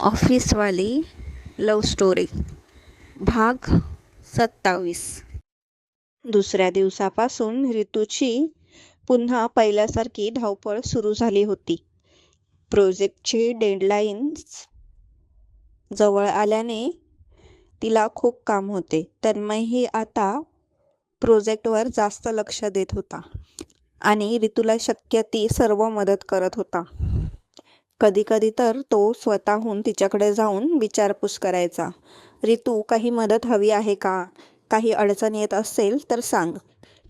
ऑफिसवाली लव story भाग सत्तावीस. दुसऱ्या दिवसापासून ऋतूची पुन्हा पहिल्यासारखी धावपळ सुरू झाली होती. प्रोजेक्टची डेडलाईन्स जवळ आल्याने तिला खूप काम होते. तन्मयही आता प्रोजेक्टवर जास्त लक्ष देत होता आणि ऋतूला शक्य ती सर्व मदत करत होता. कधीकधी तर तो स्वतःहून तिच्याकडे जाऊन विचारपूस करायचा रितू काही मदत हवी आहे का? काही अडचण येत असेल तर सांग.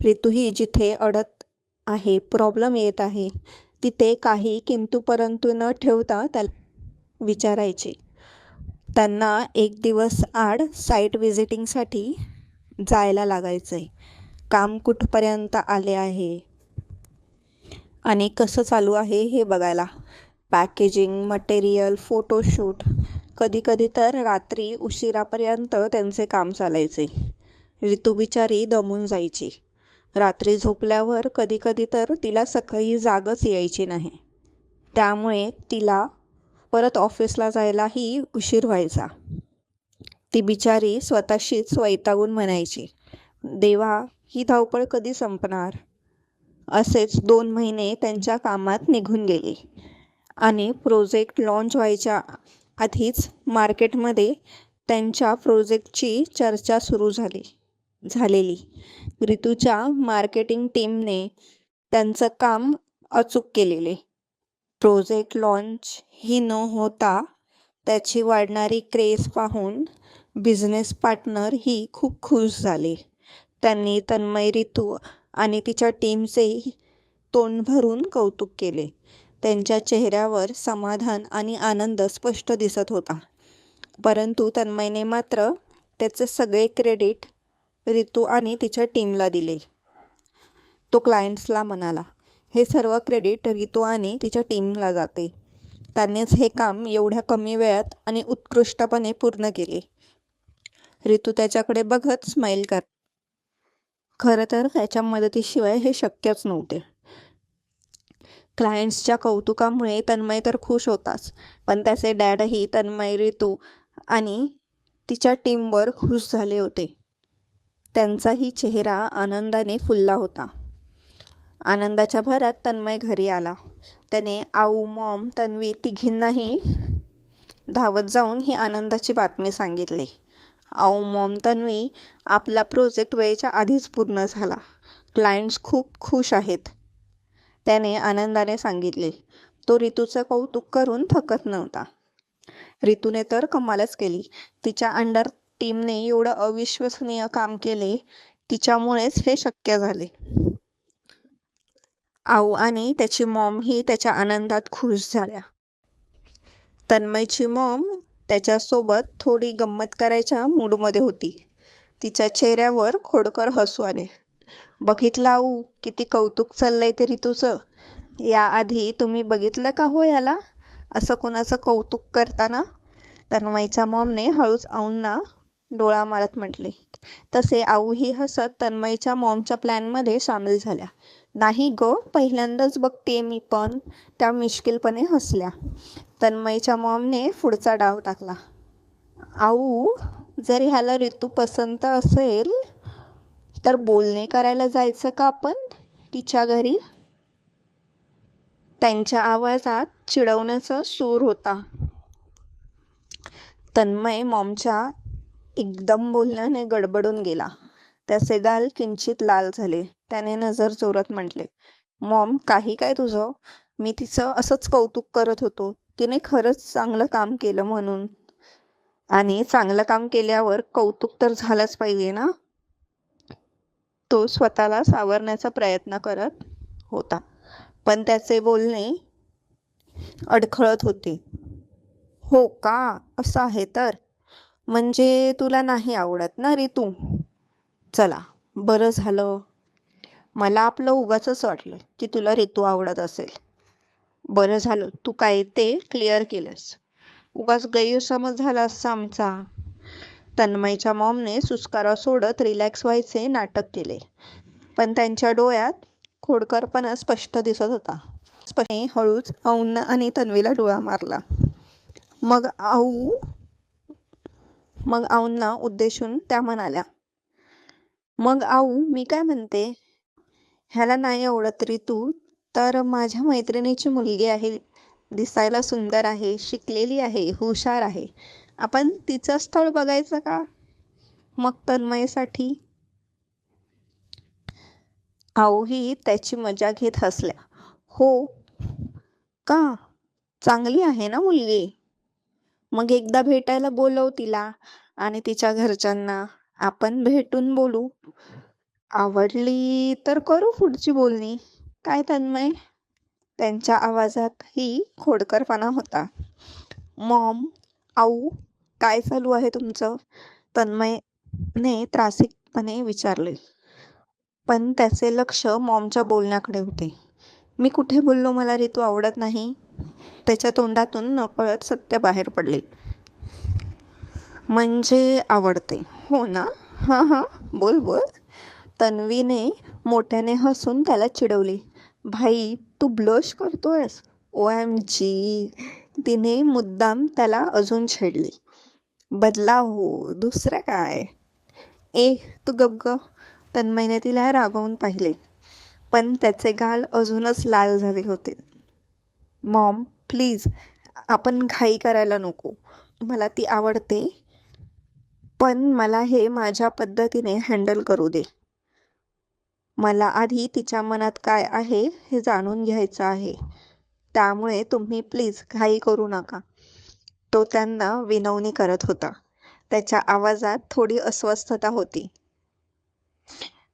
ऋतूही जिथे अडत आहे प्रॉब्लेम येत आहे तिथे काही किंतु परंतु न ठेवता त्याला विचारायचे. त्यांना एक दिवस आड साईट व्हिजिटिंगसाठी जायला लागायचं काम कुठपर्यंत आले आहे? आणि कसं चालू आहे हे बघायला. पॅकेजिंग मटेरियल फोटोशूट कधीकधी तर रात्री उशिरापर्यंत त्यांचे काम चालायचे. ऋतू बिचारी दमून जायची. रात्री झोपल्यावर कधीकधी तर तिला सकाळी जागच यायची नाही. त्यामुळे तिला परत ऑफिसला जायलाही उशीर व्हायचा. ती बिचारी स्वतःशीच वैतागून म्हणायची देवा ही धावपळ कधी संपणार? असेच दोन महिने त्यांच्या कामात निघून गेले. आणि प्रोजेक्ट लॉन्च व्हायच्या आधीच मार्केटमध्ये त्यांच्या प्रोजेक्टची चर्चा सुरू झाली झालेली. ऋतूच्या मार्केटिंग टीमने त्यांचं काम अचूक केलेले. प्रोजेक्ट लॉन्च ही न होता त्याची वाढणारी क्रेज पाहून बिझनेस पार्टनर ही खूप खुश झाले. त्यांनी तन्मय ऋतू आणि तिच्या टीमचे तोंड भरून कौतुक केले. त्यांच्या चेहऱ्यावर समाधान आणि आनंद स्पष्ट दिसत होता. परंतु तन्मयने मात्र त्याचे सगळे क्रेडिट ऋतू आणि तिच्या टीमला दिले. तो क्लायंट्सला म्हणाला हे सर्व क्रेडिट ऋतू आणि तिच्या टीमला जाते. त्यांनीच हे काम एवढ्या कमी वेळात आणि उत्कृष्टपणे पूर्ण केले. रितू त्याच्याकडे बघत स्माईल कर खरं तर त्याच्या मदतीशिवाय हे शक्यच नव्हते. क्लायंट्सच्या कौतुकामुळे तन्मय तर खुश होताच. पण त्याचे डॅडही तन्मय ऋतू आणि तिच्या टीमवर खुश झाले होते. त्यांचाही चेहरा आनंदाने फुलला होता. आनंदाच्या भरात तन्मय घरी आला. त्याने आऊ मॉम तन्वी तिघींनाही धावत जाऊन ही आनंदाची बातमी सांगितली. आऊ मॉम तन्वी आपला प्रोजेक्ट वेळेच्या आधीच पूर्ण झाला. क्लायंट्स खूप खुश आहेत. त्याने आनंदाने सांगितले तो ऋतूचं कौतुक करून थकत नव्हता. ऋतूने तर कमालच केली. तिच्या अंडर टीमने एवढं अविश्वसनीय काम केले तिच्यामुळेच हे शक्य झाले. आऊ आणि त्याची मॉम ही त्याच्या आनंदात खुश झाल्या. तन्मयची मॉम त्याच्यासोबत थोडी गंमत करायच्या मूडमध्ये होती. तिच्या चेहऱ्यावर खोडकर हसू आले. बघितला आऊ किती कौतुक चाललंय ते ऋतूचं याआधी तुम्ही बघितलं का हो याला? असं कोणाचं कौतुक करताना? तन्मयच्या मॉमने हळूच आऊंना डोळा मारत म्हटले. तसे आऊही हसत तन्मयच्या मॉमच्या प्लॅनमध्ये सामील झाल्या. नाही ग पहिल्यांदाच बघते मी पण. त्या मिश्किलपणे हसल्या. तन्मयच्या मॉमने पुढचा डाव टाकला. आऊ जर ह्याला ऋतू पसंत असेल तर बोलणे करायला जायचं का आपण? तिच्या घरी. त्यांच्या आवाजात चिडवण्याचा सूर होता. तन्मय मॉमच्या एकदम बोलण्याने गडबडून गेला. त्याचे गाल किंचित लाल झाले. त्याने नजर चोरत म्हटले मॉम काही काय तुझं? मी तिचं असंच कौतुक करत होतो. तिने खरंच चांगलं काम केलं म्हणून. आणि चांगलं काम केल्यावर कौतुक तर झालंच पाहिजे ना? तो स्वतःला सावरण्याचा प्रयत्न करत होता. पण त्याचे बोलणे अडखळत होते. हो का? असं आहे तर? म्हणजे तुला नाही आवडत ना ऋतू चला बरं झालं. मला आपलं उगाच वाटलं की तुला ऋतू आवडत असेल. बरं झालं तू काय ते क्लिअर केलंस. उगाच गैरसमज झाला असता आमचा तन्मयच्या मॉमने सुस्कारा सोडत रिलॅक्स व्हायचे नाटक केले. पण त्यांच्या डोळ्यात खोडकरपणा स्पष्ट दिसत होता. स्पष्ट हळूच औन आणि तन्वीला डोळा मारला. मग आऊ मग आऊंना उद्देशून त्या म्हणाल्या मग आऊ मी काय म्हणते? ह्याला नाही आवडत तू तर माझ्या मैत्रिणीची मुलगी आहे दिसायला सुंदर आहे शिकलेली आहे हुशार आहे. आपण तिचं स्थळ बघायचं का? मग तन्मयसाठी. आऊही त्याची मजा घेत हसल्या. हो. का? चांगली आहे ना मुलगी? मग एकदा भेटायला बोलव तिला आणि तिच्या घरच्यांना. आपण भेटून बोलू. आवडली तर करू पुढची बोलणी. काय तन्मय? त्यांच्या आवाजातही खोडकरपणा होता. मॉम आऊ काय चालू आहे तुमचं? तन्मयने त्रासिकपणे विचारले. पण त्याचे लक्ष मॉमच्या बोलण्याकडे होते. मी कुठे बोललो मला ऋतू आवडत नाही त्याच्या तोंडातून नकळत सत्य बाहेर पडले. म्हणजे आवडते. हो ना? हां हां. बोल बोल. तन्वीने मोठ्याने हसून त्याला चिडवले. भाई तू ब्लश करतोयस? O M G. तिने मुद्दाम त्याला अजून छेडले. बदला हो. दुसरं काय? ए तू गप ग. तन्मयने तिला रागवून पाहिले. पण त्याचे गाल अजूनच लाल झाले होते. मॉम प्लीज आपण घाई करायला नको. मला ती आवडते? पण मला हे माझ्या पद्धतीने हँडल करू दे. मला आधी तिच्या मनात काय आहे हे जाणून घ्यायचं आहे. त्यामुळे तुम्ही प्लीज घाई करू नका. तो त्यांना विनवणी करत होता. त्याच्या आवाजात थोडी अस्वस्थता होती.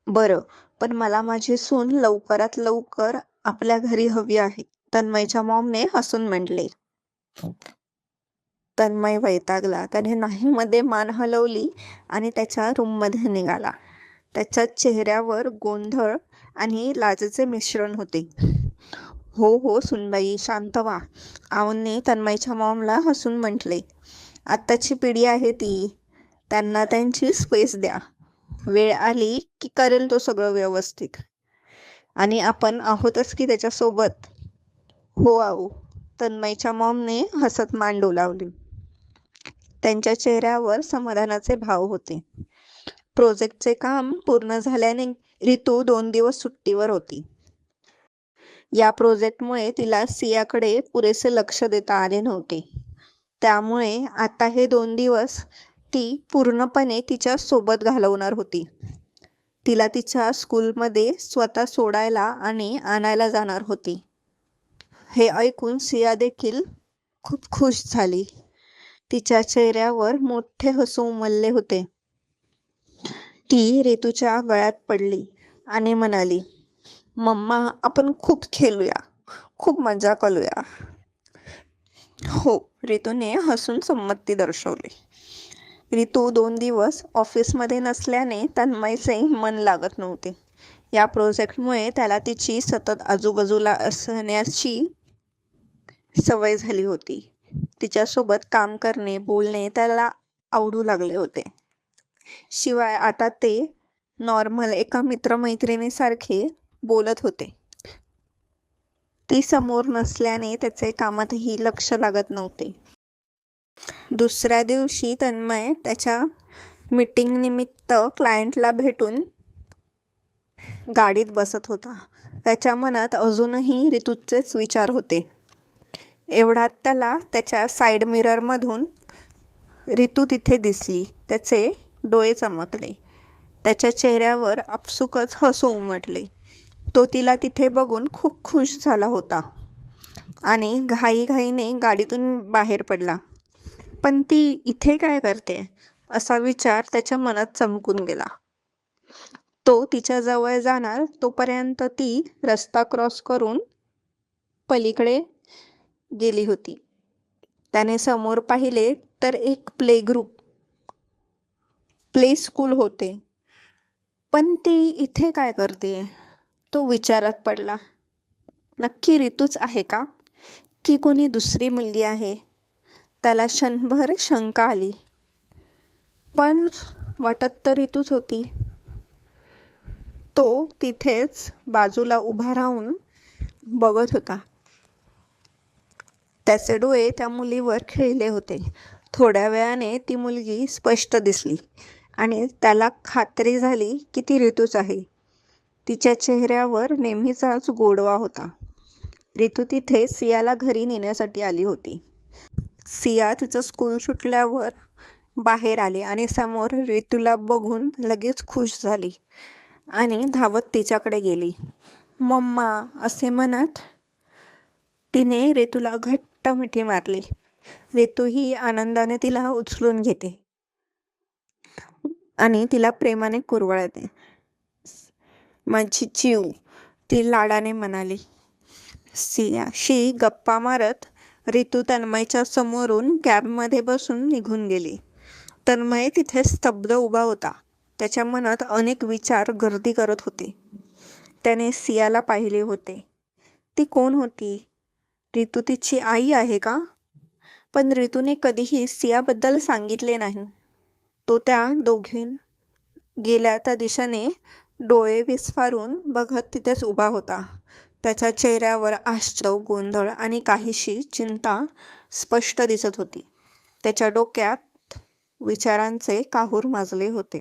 बरं पण मला माझी सून लवकरात लवकर आपल्या घरी हवी आहे तन्मयच्या मॉमने हसून म्हटले. तन्मय वैतागला. त्याने नाही मध्ये मान हलवली आणि त्याच्या रूममध्ये निघाला. त्याच्या चेहऱ्यावर गोंधळ आणि लाजेचे मिश्रण होते. हो हो सुनबाई शांत व्हा. आवने तन्मयच्या मॉमला हसून म्हटले आत्ताची पिढी आहे ती त्यांना त्यांची स्पेस द्या. वेळ आली की करेल तो सगळं व्यवस्थित. आणि आपण आहोतच की त्याच्यासोबत. हो आहो तन्मयच्या मॉमने हसत मान डोलावली. त्यांच्या चेहऱ्यावर समाधानाचे भाव होते. प्रोजेक्टचे काम पूर्ण झाल्याने ऋतू दोन दिवस सुट्टीवर होती. या प्रोजेक्टमुळे तिला सियाकडे पुरेसे लक्ष देता आले नव्हते. त्यामुळे आता हे दोन दिवस ती पूर्णपणे तिच्या सोबत घालवणार होती. तिला तिच्या स्कूलमध्ये स्वतः सोडायला आणि आणायला जाणार होती. हे ऐकून सिया देखील खूप खुश झाली. तिच्या चेहऱ्यावर मोठे हसू उमलले होते. ती रेतूच्या गळ्यात पडली आणि म्हणाली मम्मा आपण खूप खेळूया. खूप मजा करूया. हो रितूने हसून संमती दर्शवली. रितू दोन दिवस ऑफिसमध्ये नसल्याने तन्मयचे मन लागत नव्हते. या प्रोजेक्टमुळे त्याला तिची सतत आजूबाजूला असण्याची सवय झाली होती. तिच्यासोबत काम करणे बोलणे त्याला आवडू लागले होते. शिवाय आता ते नॉर्मल एका मित्रमैत्रिणीसारखे बोलत होते. ती समोर नसल्याने त्याचे कामातही लक्ष लागत नव्हते. दुसऱ्या दिवशी तन्मय त्याच्या मीटिंग निमित्त क्लायंटला भेटून गाडीत बसत होता. त्याच्या मनात अजूनही ऋतूचेच विचार होते. एवढ्यात त्याला त्याच्या साईड मिररमधून ऋतू तिथे दिसली. त्याचे डोळे चमकले. त्याच्या चेहऱ्यावर आपसुकच हसू उमटले. तो तिला तिथे बघून खूप खुश झाला होता. आणि घाईघाईने गाडीतून बाहेर पडला. पण ती इथे काय करते? असा विचार त्याच्या मनात चमकून गेला. तो तिच्या जवळ जाणार तोपर्यंत ती रस्ता क्रॉस करून पलीकडे गेली होती. त्याने समोर पाहिले तर एक प्ले ग्रुप प्ले स्कूल होते. पण ती इथे काय करते? तो विचारात पडला नक्की ऋतूच आहे का? की कोणी दुसरी मुलगी आहे? त्याला क्षणभर शंका आली. पण वाटत तर ऋतूच होती. तो तिथेच बाजूला उभा राहून बघत होता. त्याचे डोळे त्या मुलीवर खिळले होते. थोड्या वेळाने ती मुलगी स्पष्ट दिसली आणि त्याला खात्री झाली की ती ऋतूच आहे. तिच्या चेहऱ्यावर नेहमीचाच गोडवा होता. रितू तिथे सियाला घरी नेण्यासाठी आली होती. सिया तिचं स्कूल सुटल्यावर बाहेर आली आणि समोर रितूला बघून लगेच खुश झाली आणि धावत तिच्याकडे गेली. मम्मा असे म्हणत तिने रितूला घट्ट मिठी मारली. ऋतू ही आनंदाने तिला उचलून घेते आणि तिला प्रेमाने कुरवाळते. माझी चिव ती लाडाने म्हणाली. सियाशी गप्पा मारत ऋतू तन्मयच्या समोरून कॅबमध्ये बसून निघून गेली. तन्मय तिथे स्तब्ध उभा होता. त्याच्या मनात अनेक विचार गर्दी करत होते. त्याने सियाला पाहिले होते. ती कोण होती? ऋतू तिची आई आहे का? पण ऋतूने कधीही सियाबद्दल सांगितले नाही. तो त्या दोघीं गेल्या त्या दिशेने डोळे विस्फारून बघत तिथेच उभा होता. त्याच्या चेहऱ्यावर आश्चर्य गोंधळ आणि काहीशी चिंता स्पष्ट दिसत होती. त्याच्या डोक्यात विचारांचे काहूर माजले होते.